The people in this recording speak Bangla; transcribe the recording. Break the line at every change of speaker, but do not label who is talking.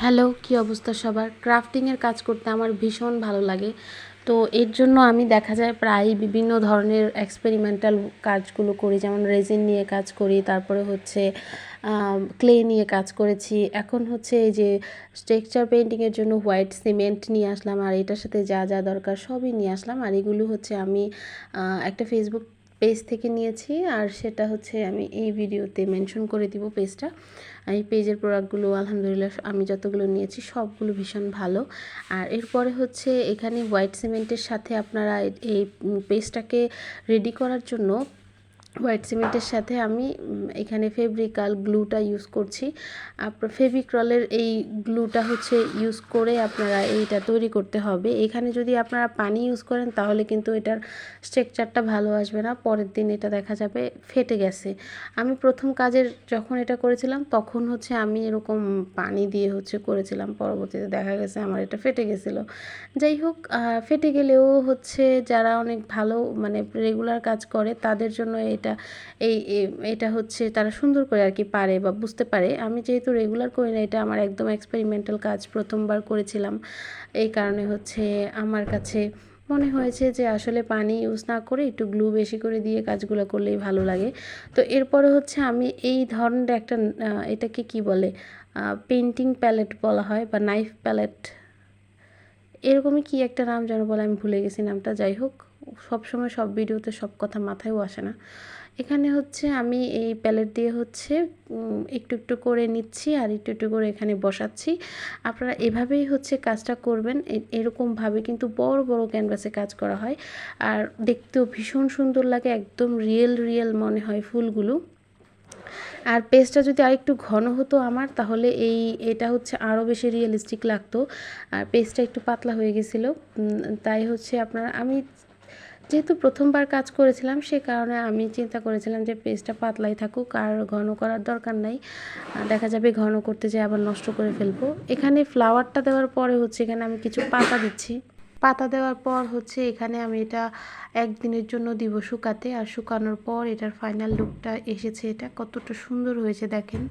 হ্যালো, কী অবস্থা সবার? ক্রাফটিংয়ের কাজ করতে আমার ভীষণ ভালো লাগে। তো এর জন্য আমি দেখা যায় প্রায় বিভিন্ন ধরনের এক্সপেরিমেন্টাল কাজগুলো করি, যেমন রেজিন নিয়ে কাজ করি, তারপরে হচ্ছে ক্লে নিয়ে কাজ করেছি। এখন হচ্ছে এই যে টেক্সচার পেন্টিংয়ের জন্য হোয়াইট সিমেন্ট নিয়ে আসলাম, আর এটার সাথে যা যা দরকার সবই নিয়ে আসলাম। আর এগুলো হচ্ছে আমি একটা ফেসবুক পেজ থেকে নিয়েছি, আর সেটা হচ্ছে আমি এই ভিডিওতে মেনশন করে দিব পেজটা এই পেজের প্রোডাক্টগুলো আলহামদুলিল্লাহ আমি যতগুলো নিয়েছি সবগুলো ভীষণ ভালো। আর এরপরে হচ্ছে এখানে হোয়াইট সিমেন্টের সাথে আপনারা এই পেজটাকে রেডি করার জন্য হোয়াইট সিমেন্টের সাথে আমি এখানে ফেব্রিকাল গ্লুটা ইউজ করছি। আপনার ফেভিক্রলের এই গ্লুটা হচ্ছে ইউজ করে আপনারা এইটা তৈরি করতে হবে। এখানে যদি আপনারা পানি ইউজ করেন তাহলে কিন্তু এটার স্ট্রাকচারটা ভালো আসবে না। পরের দিন এটা দেখা যাবে ফেটে গেছে। আমি প্রথম কাজের যখন এটা করেছিলাম তখন হচ্ছে আমি এরকম পানি দিয়ে হচ্ছে করেছিলাম। পরবর্তীতে দেখা গেছে আমার এটা ফেটে গেছিল। যাই হোক ফেটে গেলেও হচ্ছে যারা অনেক ভালো মানে রেগুলার কাজ করে তাদের জন্য এটা, এই এটা হচ্ছে তারা সুন্দর করে আর কি পারে বা বুঝতে পারে। আমি যেহেতু রেগুলার করি না, এটা আমার একদম এক্সপেরিমেন্টাল কাজ প্রথমবার করেছিলাম। এই কারণে হচ্ছে আমার কাছে মনে হয়েছে যে আসলে পানি ইউজ না করে একটু গ্লু বেশি করে দিয়ে কাজগুলো করলেই ভালো লাগে। তো এরপরে হচ্ছে আমি এই ধরনের একটা এটাকে কি বলে পেন্টিং প্যালেট বলা হয় বা নাইফ প্যালেট এরকমই কি একটা নাম যেন বলে, আমি ভুলে গেছি নামটা, যাই হোক। সব সময় সব ভিডিওতে সব কথা মাথায়ও আসে না। এখানে হচ্ছে আমি এই প্যালেট দিয়ে হচ্ছে একটু একটু করে নিচ্ছি আর একটু একটু করে এখানে বসাচ্ছি। আপনারা এভাবেই হচ্ছে কাজটা করবেন। এরকমভাবে কিন্তু বড় বড় ক্যানভাসে কাজ করা হয়। আর দেখতেও ভীষণ সুন্দর লাগে, একদম রিয়েল রিয়েল মনে হয় ফুলগুলো। আর পেস্টটা যদি আরেকটু ঘন হতো আমার, তাহলে এই, এটা হচ্ছে আরও বেশি রিয়েলিস্টিক লাগতো। আর পেস্টটা একটু পাতলা হয়ে গেছিল। তাই হচ্ছে আপনার, আমি যেহেতু প্রথমবার কাজ করেছিলাম, সে কারণে আমি চিন্তা করেছিলাম যে পেস্টটা পাতলাই থাকুক, আর ঘন করার দরকার নাই। দেখা যাবে ঘন করতে যেয়ে আবার নষ্ট করে ফেলব। এখানে ফ্লাওয়ারটা দেওয়ার পরে হচ্ছে এখানে আমি কিছু পাতা দিচ্ছি। পাতা দেওয়ার পর হচ্ছে এখানে আমি এটা একদিনের জন্য দিব শুকাতে। আর শুকানোর পর এটার ফাইনাল লুকটা এসেছে। এটা কতটা সুন্দর হয়েছে দেখেন।